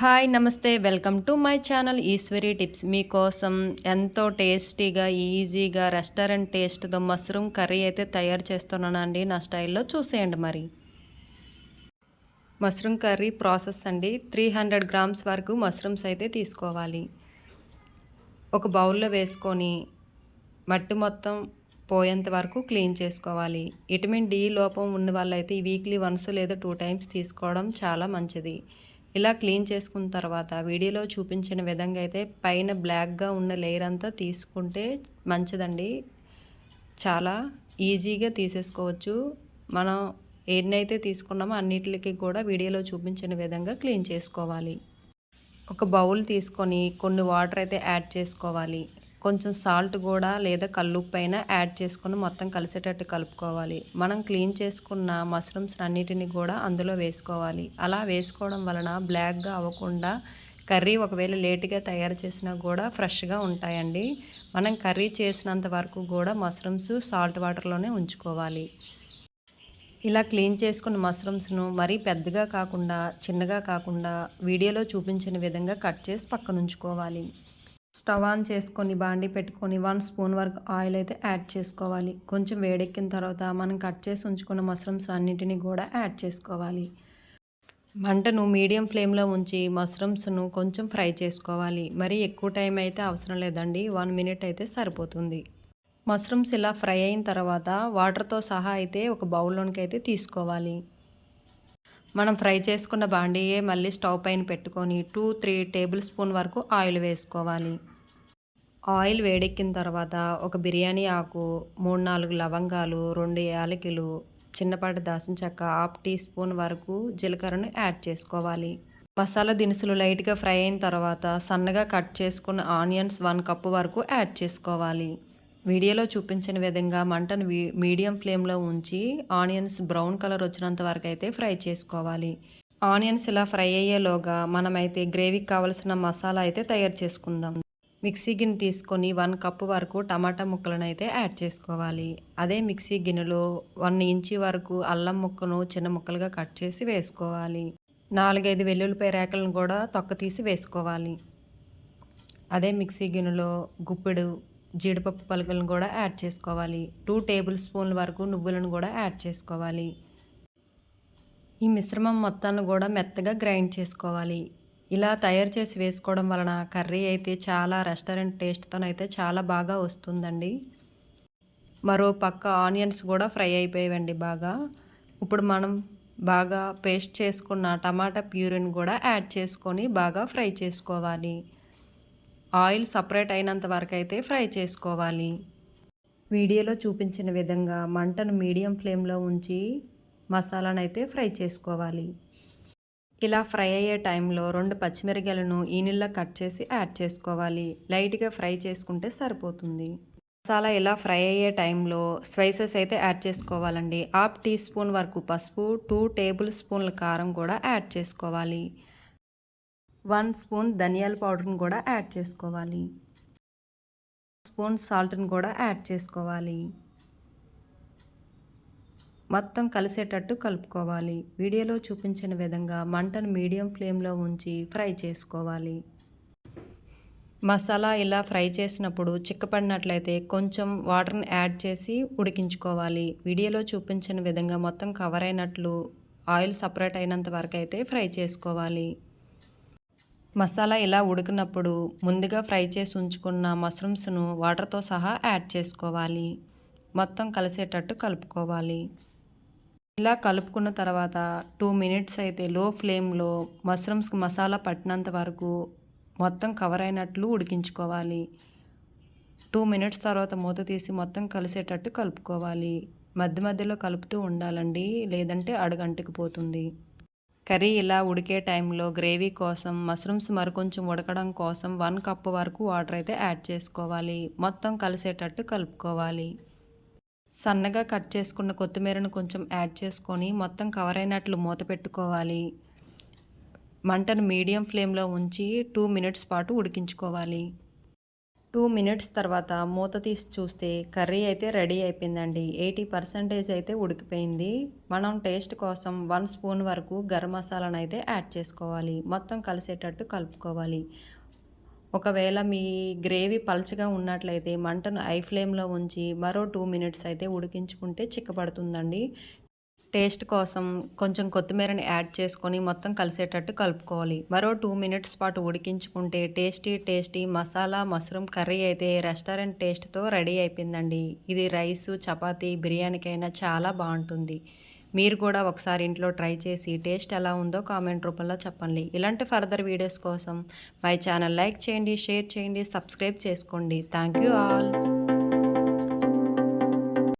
Hi నమస్తే. Welcome to my channel Eshwari tips. మీకోసం ఎంతో టేస్టీగా ఈజీగా రెస్టారెంట్ టేస్ట్తో మష్రూమ్ కర్రీ అయితే తయారు చేస్తున్నానండి. నా స్టైల్లో చూసేయండి మరి. మష్రూమ్ కర్రీ ప్రాసెస్ అండి. త్రీ హండ్రెడ్ గ్రామ్స్ వరకు మష్రూమ్స్ అయితే తీసుకోవాలి. ఒక బౌల్లో వేసుకొని మట్టి మొత్తం పోయేంత వరకు క్లీన్ చేసుకోవాలి. విటమిన్ డి లోపం ఉన్న వాళ్ళైతే వీక్లీ వన్స్ లేదా టూ టైమ్స్ తీసుకోవడం చాలా మంచిది. ఇలా క్లీన్ చేసుకున్న తర్వాత వీడియోలో చూపించిన విధంగా అయితే పైన బ్లాక్గా ఉన్న లేయర్ అంతా తీసుకుంటే మంచిదండి. చాలా ఈజీగా తీసేసుకోవచ్చు. మనం ఎన్నైతే తీసుకున్నామో అన్నిటికి కూడా వీడియోలో చూపించిన విధంగా క్లీన్ చేసుకోవాలి. ఒక బౌల్ తీసుకొని కొన్ని వాటర్ అయితే యాడ్ చేసుకోవాలి. కొంచెం సాల్ట్ కూడా లేదా కల్లుప్పు అయినా యాడ్ చేసుకొని మొత్తం కలిసేటట్టు కలుపుకోవాలి. మనం క్లీన్ చేసుకున్న మష్రూమ్స్ అన్నిటిని కూడా అందులో వేసుకోవాలి. అలా వేసుకోవడం వలన బ్లాక్గా అవ్వకుండా కర్రీ ఒకవేళ లేట్గా తయారు చేసినా కూడా ఫ్రెష్గా ఉంటాయండి. మనం కర్రీ చేసినంత వరకు కూడా మష్రూమ్స్ సాల్ట్ వాటర్లోనే ఉంచుకోవాలి. ఇలా క్లీన్ చేసుకున్న మష్రూమ్స్ను మరీ పెద్దగా కాకుండా చిన్నగా కాకుండా వీడియోలో చూపించిన విధంగా కట్ చేసి పక్కన ఉంచుకోవాలి స్టవ్ ఆన్ చేసుకొని బాండి పెట్టుకొని వన్ స్పూన్ వరకు ఆయిల్ అయితే యాడ్ చేసుకోవాలి. కొంచెం వేడెక్కిన తర్వాత మనం కట్ చేసి ఉంచుకున్న మష్రూమ్స్ అన్నిటిని కూడా యాడ్ చేసుకోవాలి. మంటను మీడియం ఫ్లేమ్లో ఉంచి మష్రూమ్స్ను కొంచెం ఫ్రై చేసుకోవాలి. మరి ఎక్కువ టైం అయితే అవసరం లేదండి. వన్ మినిట్ అయితే సరిపోతుంది. మష్రూమ్స్ ఇలా ఫ్రై అయిన తర్వాత వాటర్తో సహా అయితే ఒక బౌల్లోనికి అయితే తీసుకోవాలి. మనం ఫ్రై చేసుకున్న బాండీయే మళ్ళీ స్టవ్ పైన పెట్టుకొని టూ త్రీ టేబుల్ స్పూన్ వరకు ఆయిల్ వేసుకోవాలి. ఆయిల్ వేడెక్కిన తర్వాత ఒక బిర్యానీ ఆకు మూడు నాలుగు లవంగాలు రెండు యాలకులు చిన్నపాటి దాసిన చెక్క హాఫ్ టీ స్పూన్ వరకు జీలకర్రను యాడ్ చేసుకోవాలి. మసాలా దినుసులు లైట్గా ఫ్రై అయిన తర్వాత సన్నగా కట్ చేసుకున్న ఆనియన్స్ వన్ కప్పు వరకు యాడ్ చేసుకోవాలి. వీడియోలో చూపించిన విధంగా మంటను మీడియం ఫ్లేమ్లో ఉంచి ఆనియన్స్ బ్రౌన్ కలర్ వచ్చినంత వరకు అయితే ఫ్రై చేసుకోవాలి. ఆనియన్స్ ఇలా ఫ్రై అయ్యేలోగా మనమైతే గ్రేవీకి కావలసిన మసాలా అయితే తయారు చేసుకుందాం. మిక్సీ గిన్నె తీసుకొని వన్ కప్ వరకు టమాటా ముక్కలను అయితే యాడ్ చేసుకోవాలి. అదే మిక్సీ గిన్నెలో వన్ ఇంచి వరకు అల్లం ముక్కను చిన్న ముక్కలుగా కట్ చేసి వేసుకోవాలి. నాలుగైదు వెల్లుల్లిపాయ రేకలను కూడా తొక్క తీసి వేసుకోవాలి. అదే మిక్సీ గిన్నెలో గుప్పెడు జీడిపప్పు పలుకులను కూడా యాడ్ చేసుకోవాలి. టూ టేబుల్ స్పూన్ల వరకు నువ్వులను కూడా యాడ్ చేసుకోవాలి. ఈ మిశ్రమం మొత్తాన్ని కూడా మెత్తగా గ్రైండ్ చేసుకోవాలి. ఇలా తయారు చేసి వేసుకోవడం వలన కర్రీ అయితే చాలా రెస్టారెంట్ టేస్ట్తోనైతే చాలా బాగా వస్తుందండి. మరో పక్క ఆనియన్స్ కూడా ఫ్రై అయిపోయాయండి బాగా. ఇప్పుడు మనం బాగా పేస్ట్ చేసుకున్న టమాటా ప్యూరిని కూడా యాడ్ చేసుకొని బాగా ఫ్రై చేసుకోవాలి. ఆయిల్ సపరేట్ అయినంత వరకు అయితే ఫ్రై చేసుకోవాలి. వీడియోలో చూపించిన విధంగా మంటను మీడియం ఫ్లేమ్లో ఉంచి మసాలాను అయితే ఫ్రై చేసుకోవాలి. ఇలా ఫ్రై అయ్యే టైంలో రెండు పచ్చిమిరకాయలను ఈనిల్లా కట్ చేసి యాడ్ చేసుకోవాలి. లైట్గా ఫ్రై చేసుకుంటే సరిపోతుంది. మసాలా ఇలా ఫ్రై అయ్యే టైంలో స్పైసెస్ అయితే యాడ్ చేసుకోవాలండి. హాఫ్ టీ స్పూన్ వరకు పసుపు టూ టేబుల్ స్పూన్ల కారం కూడా యాడ్ చేసుకోవాలి. వన్ స్పూన్ ధనియాల పౌడర్ని కూడా యాడ్ చేసుకోవాలి. స్పూన్ సాల్ట్ని కూడా యాడ్ చేసుకోవాలి. మొత్తం కలిసేటట్టు కలుపుకోవాలి. వీడియోలో చూపించిన విధంగా మంటను మీడియం ఫ్లేమ్లో ఉంచి ఫ్రై చేసుకోవాలి. మసాలా ఇలా ఫ్రై చేసినప్పుడు చిక్కపడినట్లయితే కొంచెం వాటర్ని యాడ్ చేసి ఉడికించుకోవాలి. వీడియోలో చూపించిన విధంగా మొత్తం కవర్ అయినట్లు ఆయిల్ సపరేట్ అయినంత వరకు అయితే ఫ్రై చేసుకోవాలి. మసాలా ఇలా ఉడికినప్పుడు ముందుగా ఫ్రై చేసి ఉంచుకున్న మష్రూమ్స్ను వాటర్తో సహా యాడ్ చేసుకోవాలి. మొత్తం కలిసేటట్టు కలుపుకోవాలి. ఇలా కలుపుకున్న తర్వాత టూ మినిట్స్ అయితే లో ఫ్లేమ్లో మష్రూమ్స్కి మసాలా పట్టినంత వరకు మొత్తం కవర్ అయినట్లు ఉడికించుకోవాలి. టూ మినిట్స్ తర్వాత మూత తీసి మొత్తం కలిసేటట్టు కలుపుకోవాలి. మధ్య మధ్యలో కలుపుతూ ఉండాలండి లేదంటే అడుగంటికి పోతుంది. కర్రీ ఇలా ఉడికే టైంలో గ్రేవీ కోసం మష్రూమ్స్ మరికొంచెం ఉడకడం కోసం వన్ కప్ వరకు వాటర్ అయితే యాడ్ చేసుకోవాలి. మొత్తం కలిసేటట్టు కలుపుకోవాలి. సన్నగా కట్ చేసుకున్న కొత్తిమీరను కొంచెం యాడ్ చేసుకొని మొత్తం కవర్ అయినట్లు మూత పెట్టుకోవాలి. మంటను మీడియం ఫ్లేమ్లో ఉంచి టూ మినిట్స్ పాటు ఉడికించుకోవాలి. టూ మినిట్స్ తర్వాత మూత తీసి చూస్తే కర్రీ అయితే రెడీ అయిపోయిందండి. ఎయిటీ పర్సెంటేజ్ అయితే ఉడికిపోయింది. మనం టేస్ట్ కోసం వన్ స్పూన్ వరకు గరం మసాలాను అయితే యాడ్ చేసుకోవాలి. మొత్తం కలిసేటట్టు కలుపుకోవాలి. ఒకవేళ మీ గ్రేవీ పల్చగా ఉన్నట్లయితే మంటను ఐ ఫ్లేమ్లో ఉంచి మరో టూ మినిట్స్ అయితే ఉడికించుకుంటే చిక్కబడుతుందండి. టేస్ట్ కోసం కొంచెం కొత్తిమీరని యాడ్ చేసుకొని మొత్తం కలిసేటట్టు కలుపుకోవాలి. మరో టూ మినిట్స్ పాటు ఉడికించుకుంటే tasty tasty masala mushroom curry అయితే రెస్టారెంట్ టేస్ట్తో రెడీ అయిపోయిందండి. ఇది రైసు చపాతీ బిర్యానీకైనా చాలా బాగుంటుంది. మీరు కూడా ఒకసారి ఇంట్లో ట్రై చేసి టేస్ట్ ఎలా ఉందో కామెంట్ రూపంలో చెప్పండి. ఇలాంటి ఫర్దర్ వీడియోస్ కోసం మై ఛానల్ లైక్ చేయండి షేర్ చేయండి సబ్స్క్రైబ్ చేసుకోండి. Thank you all.